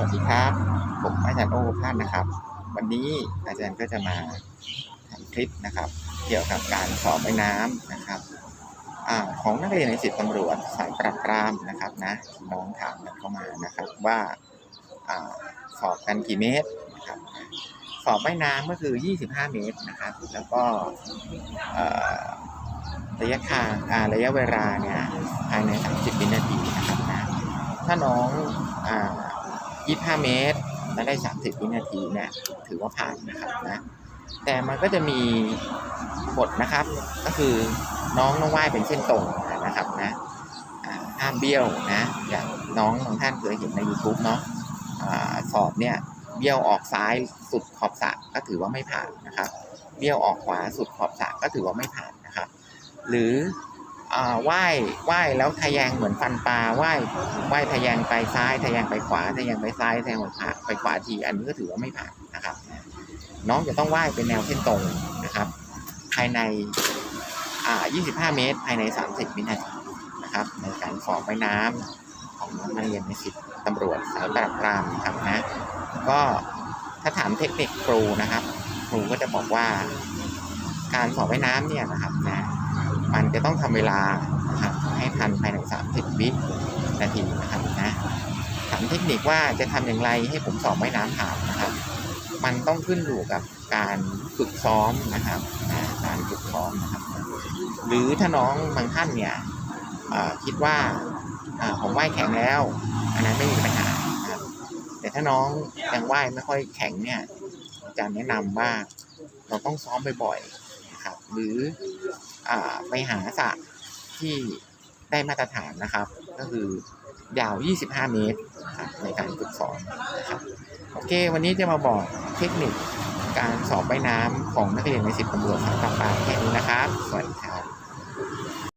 วัสดีครับ ผมอาจารย์โอภาสนะครับ วันนี้อาจารย์ก็จะมาทำคลิปนะครับ เกี่ยวกับการสอบว่ายน้ำนะครับอของนักเรียนในสิบตำรวจสายปราบปรามนะครับนะน้องถามกันเข้ามานะครับว่าอสอบกันกี่เมตรนะครับ สอบว่ายน้ำก็คือ 25 เมตรนะครับ แล้วก็ระยะทางระยะเวลาเนี่ยภายใน 30 วินาทีนะครับนะถ้าน้องอ่า 25 เมตรและได้ 30 วินาทีเนี่ยถือว่าผ่านนะครับนะแต่มันก็จะมีกฎนะครับ ก็คือน้องต้องว่ายเป็นเส้นตรงนะครับนะห้ามเบี้ยวนะอย่างน้องบางท่านเคยเห็นใน YouTube เนาะอาสอบเนี่ยเบี้ยวออกซ้ายสุดขอบสระก็ถือว่าไม่ผ่านนะครับ เบี้ยวออกขวาสุดขอบสระก็ถือว่าไม่ผ่านนะครับ หรือ อ่าว่ายว่ายแล้วทะแยงเหมือนฟันปลาว่ายว่ายทะแยงไปซ้ายทะแยงไปขวาทะแยงไปซ้ายทะแยงไปขวาไปขวาทีอันนี้ก็ถือว่าไม่ผ่านนะครับ น้องจะต้องว่ายเป็นแนวเส้นตรงนะครับ ภายในอ่า25 เมตร ภายใน 30วินาทีนะครับ ในการสอบว่ายน้ำของนักเรียนในสิบตำรวจสายปราบปรามนะครับนะก็ถ้าถามเทคนิคครูนะครับ ครูก็จะบอกว่า การสอบว่ายน้ำเนี่ยนะครับนะ มันจะต้องทำเวลานะครับให้ทันภายใน30วินาทีนะครับนะถามเทคนิคว่าจะทำอย่างไรให้ผมสอบว่ายน้ำผ่านนะครับ มันต้องขึ้นอยู่กับการฝึกซ้อมนะครับนะการฝึกซ้อมนะครับ หรือถ้าน้องบางท่านเนี่ยคิดว่าอ่าผมว่ายแข็งแล้ว อันนั้นไม่มีปัญหาครับแต่ถ้าน้องยังว่ายไม่ค่อยแข็งเนี่ยอาจารย์แนะนำว่าเราต้องซ้อมบ่อย นะครับ หรืออไปหาสระที่ได้มาตรฐานนะครับ ก็คือยาว 25 เมตรครับในการฝึกสอมนะครับโอเค วันนี้จะมาบอกเทคนิคการสอบใบน้ำของนักเรียนในสิบตำรวจสายปราบปรามแค่นี้นะครับ สวัสดีครับ